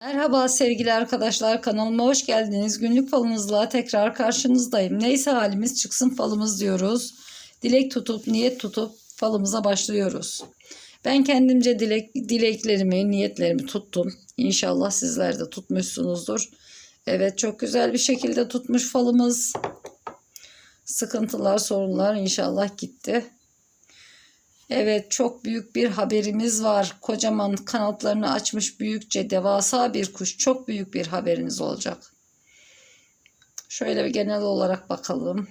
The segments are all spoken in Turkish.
Merhaba sevgili arkadaşlar kanalıma hoş geldiniz. Günlük falınızla tekrar karşınızdayım. Neyse halimiz çıksın falımız diyoruz. Dilek tutup niyet tutup falımıza başlıyoruz. Ben kendimce dilek, dileklerimi, niyetlerimi tuttum. İnşallah sizler de tutmuşsunuzdur. Evet çok güzel bir şekilde tutmuş falımız. Sıkıntılar, sorunlar inşallah gitti. Evet çok büyük bir haberimiz var. Kocaman kanatlarını açmış büyükçe devasa bir kuş. Çok büyük bir haberiniz olacak. Şöyle bir genel olarak bakalım.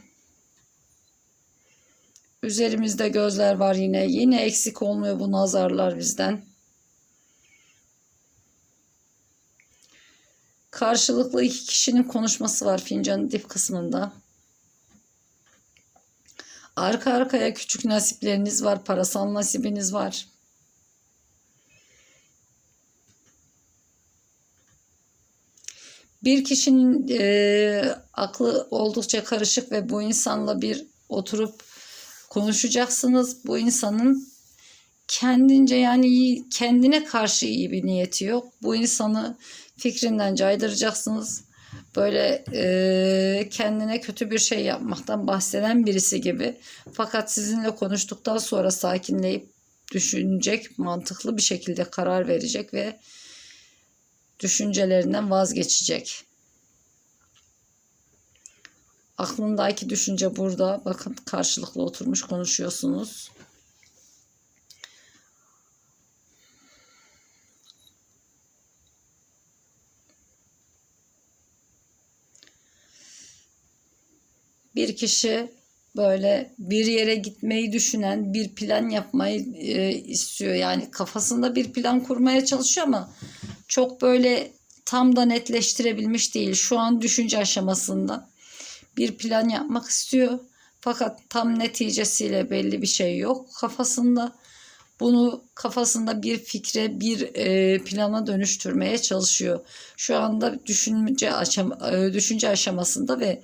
Üzerimizde gözler var yine. Yine eksik olmuyor bu nazarlar bizden. Karşılıklı iki kişinin konuşması var fincanın dip kısmında. Arka arkaya küçük nasipleriniz var, parasal nasibiniz var. Bir kişinin e, aklı oldukça karışık ve bu insanla bir oturup konuşacaksınız. Bu insanın kendince yani iyi, kendine karşı iyi bir niyeti yok. Bu insanı fikrinden caydıracaksınız. Böyle e, kendine kötü bir şey yapmaktan bahseden birisi gibi. Fakat sizinle konuştuktan sonra sakinleyip düşünecek, mantıklı bir şekilde karar verecek ve düşüncelerinden vazgeçecek. Aklındaki düşünce burada. Bakın karşılıklı oturmuş konuşuyorsunuz. Bir kişi böyle bir yere gitmeyi düşünen, bir plan yapmayı e, istiyor. Yani kafasında bir plan kurmaya çalışıyor ama çok böyle tam da netleştirebilmiş değil. Şu an düşünce aşamasında bir plan yapmak istiyor. Fakat tam neticesiyle belli bir şey yok kafasında. Bunu kafasında bir fikre, bir e, plana dönüştürmeye çalışıyor. Şu anda düşünce aşama, e, düşünce aşamasında ve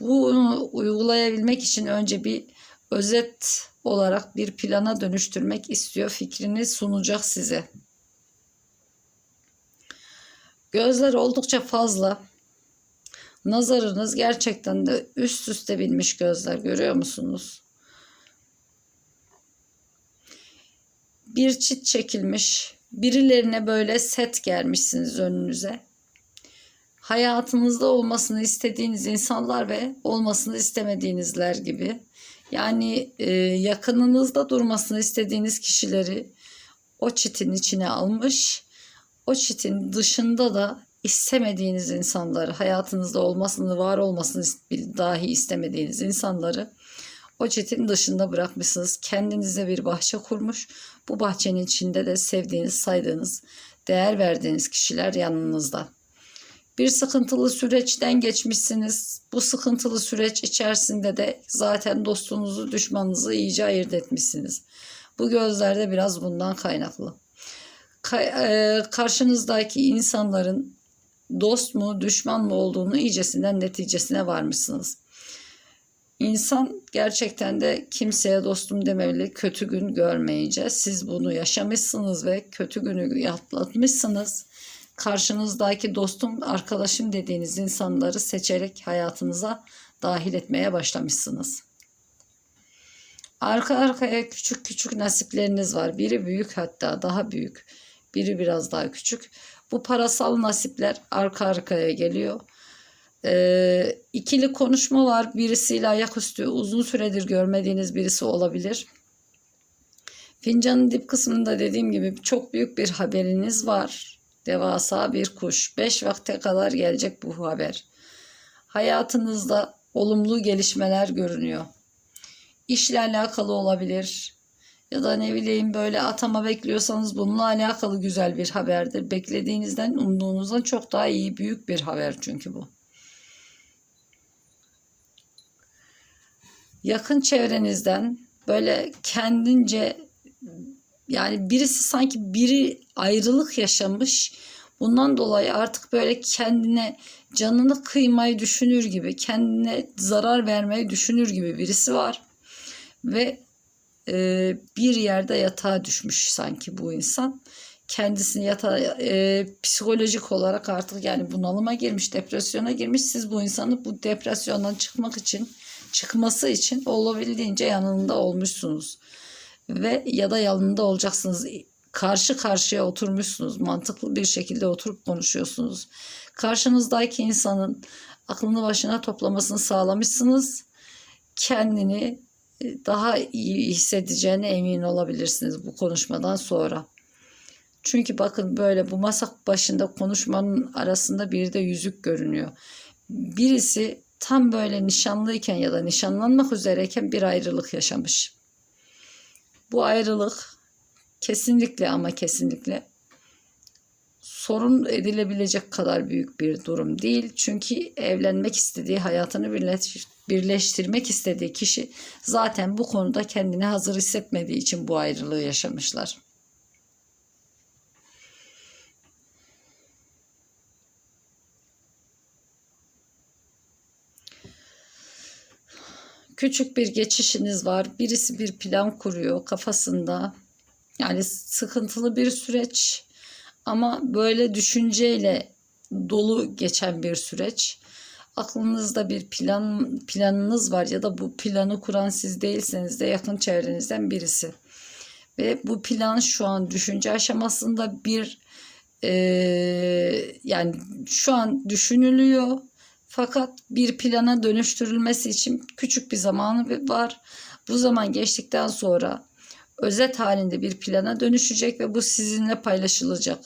bunu uygulayabilmek için önce bir özet olarak bir plana dönüştürmek istiyor. Fikrini sunacak size. Gözler oldukça fazla. Nazarınız gerçekten de üst üste binmiş gözler görüyor musunuz? Bir çit çekilmiş. Birilerine böyle set gelmişsiniz önünüze hayatınızda olmasını istediğiniz insanlar ve olmasını istemediğinizler gibi. Yani e, yakınınızda durmasını istediğiniz kişileri o çitin içine almış. O çitin dışında da istemediğiniz insanları, hayatınızda olmasını, var olmasını dahi istemediğiniz insanları o çitin dışında bırakmışsınız. Kendinize bir bahçe kurmuş. Bu bahçenin içinde de sevdiğiniz, saydığınız, değer verdiğiniz kişiler yanınızda. Bir sıkıntılı süreçten geçmişsiniz. Bu sıkıntılı süreç içerisinde de zaten dostunuzu, düşmanınızı iyice ayırt etmişsiniz. Bu gözlerde biraz bundan kaynaklı. E, karşınızdaki insanların dost mu, düşman mı olduğunu iyicesinden neticesine varmışsınız. İnsan gerçekten de kimseye dostum demeli kötü gün görmeyince siz bunu yaşamışsınız ve kötü günü atlatmışsınız karşınızdaki dostum, arkadaşım dediğiniz insanları seçerek hayatınıza dahil etmeye başlamışsınız. Arka arkaya küçük küçük nasipleriniz var. Biri büyük hatta daha büyük. Biri biraz daha küçük. Bu parasal nasipler arka arkaya geliyor. Ee, ikili konuşma var. Birisiyle ayaküstü uzun süredir görmediğiniz birisi olabilir. Fincanın dip kısmında dediğim gibi çok büyük bir haberiniz var Devasa bir kuş. Beş vakte kadar gelecek bu haber. Hayatınızda olumlu gelişmeler görünüyor. İşle alakalı olabilir. Ya da ne bileyim böyle atama bekliyorsanız bununla alakalı güzel bir haberdir. Beklediğinizden, umduğunuzdan çok daha iyi, büyük bir haber çünkü bu. Yakın çevrenizden böyle kendince yani birisi sanki biri ayrılık yaşamış. Bundan dolayı artık böyle kendine canını kıymayı düşünür gibi, kendine zarar vermeyi düşünür gibi birisi var. Ve e, bir yerde yatağa düşmüş sanki bu insan. kendisini yata e, psikolojik olarak artık yani bunalıma girmiş, depresyona girmiş. Siz bu insanı bu depresyondan çıkmak için, çıkması için olabildiğince yanında olmuşsunuz. Ve ya da yanında olacaksınız. Karşı karşıya oturmuşsunuz. Mantıklı bir şekilde oturup konuşuyorsunuz. Karşınızdaki insanın aklını başına toplamasını sağlamışsınız. Kendini e, daha iyi hissedeceğine emin olabilirsiniz bu konuşmadan sonra. Çünkü bakın böyle bu masa başında konuşmanın arasında bir de yüzük görünüyor. Birisi tam böyle nişanlıyken ya da nişanlanmak üzereyken bir ayrılık yaşamış. Bu ayrılık kesinlikle ama kesinlikle sorun edilebilecek kadar büyük bir durum değil. Çünkü evlenmek istediği, hayatını birleş, birleştirmek istediği kişi zaten bu konuda kendini hazır hissetmediği için bu ayrılığı yaşamışlar. Küçük bir geçişiniz var. Birisi bir plan kuruyor kafasında. Yani sıkıntılı bir süreç ama böyle düşünceyle dolu geçen bir süreç. Aklınızda bir plan planınız var ya da bu planı kuran siz değilseniz de yakın çevrenizden birisi. Ve bu plan şu an düşünce aşamasında bir e, yani şu an düşünülüyor fakat bir plana dönüştürülmesi için küçük bir zamanı var. Bu zaman geçtikten sonra özet halinde bir plana dönüşecek ve bu sizinle paylaşılacak.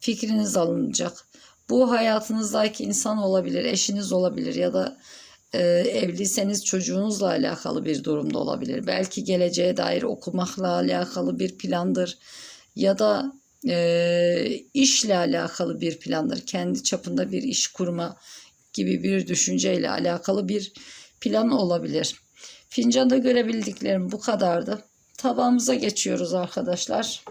Fikriniz alınacak. Bu hayatınızdaki insan olabilir, eşiniz olabilir ya da e, evliyseniz çocuğunuzla alakalı bir durumda olabilir. Belki geleceğe dair okumakla alakalı bir plandır ya da e, işle alakalı bir plandır. Kendi çapında bir iş kurma gibi bir düşünceyle alakalı bir plan olabilir. Fincanda görebildiklerim bu kadardı. Tabağımıza geçiyoruz arkadaşlar.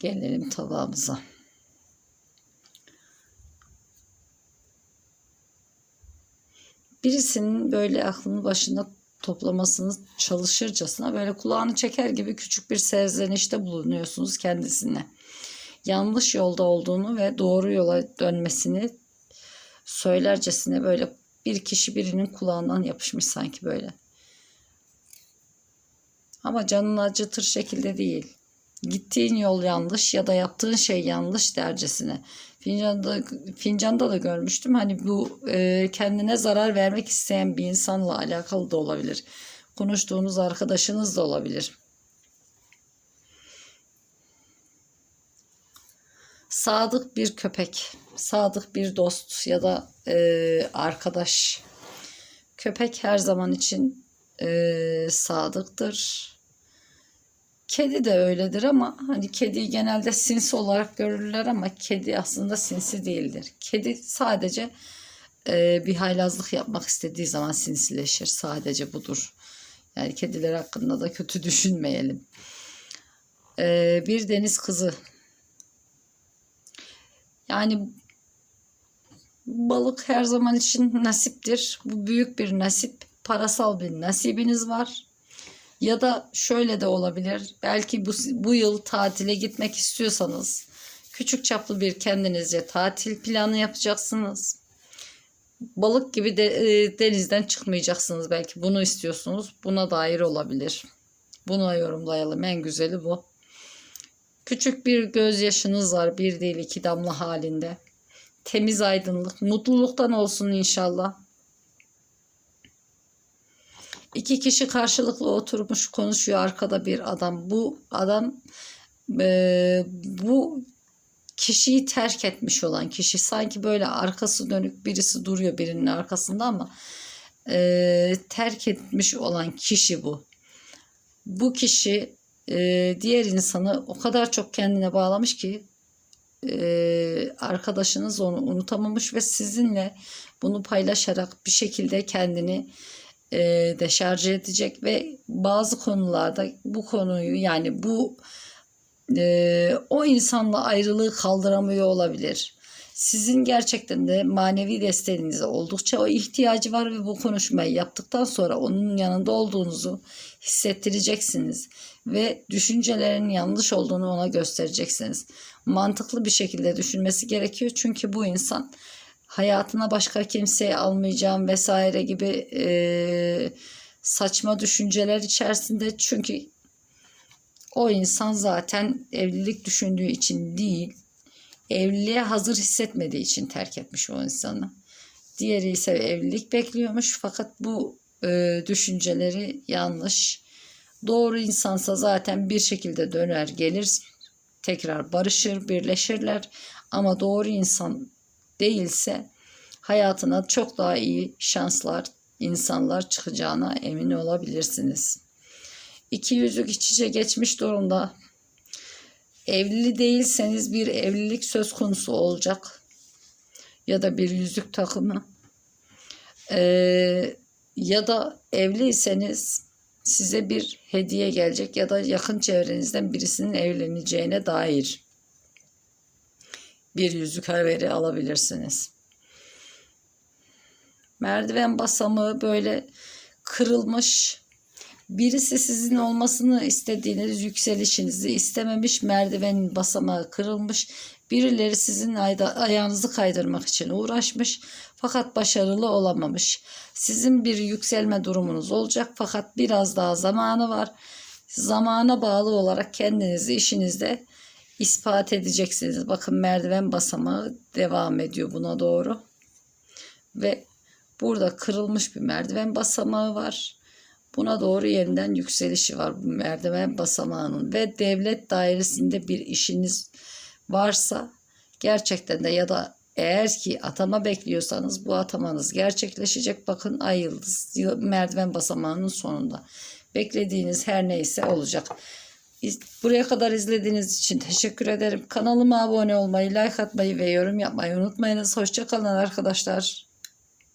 Gelelim tabağımıza. Birisinin böyle aklını başında toplamasını çalışırcasına böyle kulağını çeker gibi küçük bir serzenişte bulunuyorsunuz kendisine. Yanlış yolda olduğunu ve doğru yola dönmesini söylercesine böyle bir kişi birinin kulağından yapışmış sanki böyle. Ama canını acıtır şekilde değil gittiğin yol yanlış ya da yaptığın şey yanlış dercesine. Fincanda, fincanda da görmüştüm. Hani bu e, kendine zarar vermek isteyen bir insanla alakalı da olabilir. Konuştuğunuz arkadaşınız da olabilir. Sadık bir köpek, sadık bir dost ya da e, arkadaş. Köpek her zaman için e, sadıktır Kedi de öyledir ama hani kediyi genelde sinsi olarak görürler ama kedi aslında sinsi değildir. Kedi sadece e, bir haylazlık yapmak istediği zaman sinsileşir. Sadece budur. Yani kediler hakkında da kötü düşünmeyelim. E, bir deniz kızı. Yani balık her zaman için nasiptir. Bu büyük bir nasip. Parasal bir nasibiniz var ya da şöyle de olabilir. Belki bu, bu yıl tatile gitmek istiyorsanız küçük çaplı bir kendinizce tatil planı yapacaksınız. Balık gibi de e, denizden çıkmayacaksınız belki. Bunu istiyorsunuz. Buna dair olabilir. Buna yorumlayalım. En güzeli bu. Küçük bir gözyaşınız var. Bir değil iki damla halinde. Temiz aydınlık. Mutluluktan olsun inşallah. İki kişi karşılıklı oturmuş konuşuyor arkada bir adam. Bu adam e, bu kişiyi terk etmiş olan kişi sanki böyle arkası dönük birisi duruyor birinin arkasında ama e, terk etmiş olan kişi bu. Bu kişi e, diğer insanı o kadar çok kendine bağlamış ki e, arkadaşınız onu unutamamış ve sizinle bunu paylaşarak bir şekilde kendini e, deşarj edecek ve bazı konularda bu konuyu yani bu e, o insanla ayrılığı kaldıramıyor olabilir. Sizin gerçekten de manevi desteğinize oldukça o ihtiyacı var ve bu konuşmayı yaptıktan sonra onun yanında olduğunuzu hissettireceksiniz ve düşüncelerin yanlış olduğunu ona göstereceksiniz. Mantıklı bir şekilde düşünmesi gerekiyor çünkü bu insan hayatına başka kimseyi almayacağım vesaire gibi e, saçma düşünceler içerisinde çünkü o insan zaten evlilik düşündüğü için değil evliliğe hazır hissetmediği için terk etmiş o insanı. Diğeri ise evlilik bekliyormuş fakat bu e, düşünceleri yanlış. Doğru insansa zaten bir şekilde döner gelir tekrar barışır birleşirler ama doğru insan değilse hayatına çok daha iyi şanslar insanlar çıkacağına emin olabilirsiniz. İki yüzük iç içe geçmiş durumda evli değilseniz bir evlilik söz konusu olacak. Ya da bir yüzük takımı. Ee, ya da evliyseniz size bir hediye gelecek ya da yakın çevrenizden birisinin evleneceğine dair bir yüzük haberi alabilirsiniz. Merdiven basamağı böyle kırılmış Birisi sizin olmasını istediğiniz yükselişinizi istememiş, merdivenin basamağı kırılmış. Birileri sizin ayağınızı kaydırmak için uğraşmış fakat başarılı olamamış. Sizin bir yükselme durumunuz olacak fakat biraz daha zamanı var. Zamana bağlı olarak kendinizi işinizde ispat edeceksiniz. Bakın merdiven basamağı devam ediyor buna doğru. Ve burada kırılmış bir merdiven basamağı var. Buna doğru yeniden yükselişi var bu merdiven basamağının ve devlet dairesinde bir işiniz varsa gerçekten de ya da eğer ki atama bekliyorsanız bu atamanız gerçekleşecek. Bakın ay yıldız merdiven basamağının sonunda. Beklediğiniz her neyse olacak. Buraya kadar izlediğiniz için teşekkür ederim. Kanalıma abone olmayı, like atmayı ve yorum yapmayı unutmayınız. Hoşçakalın arkadaşlar.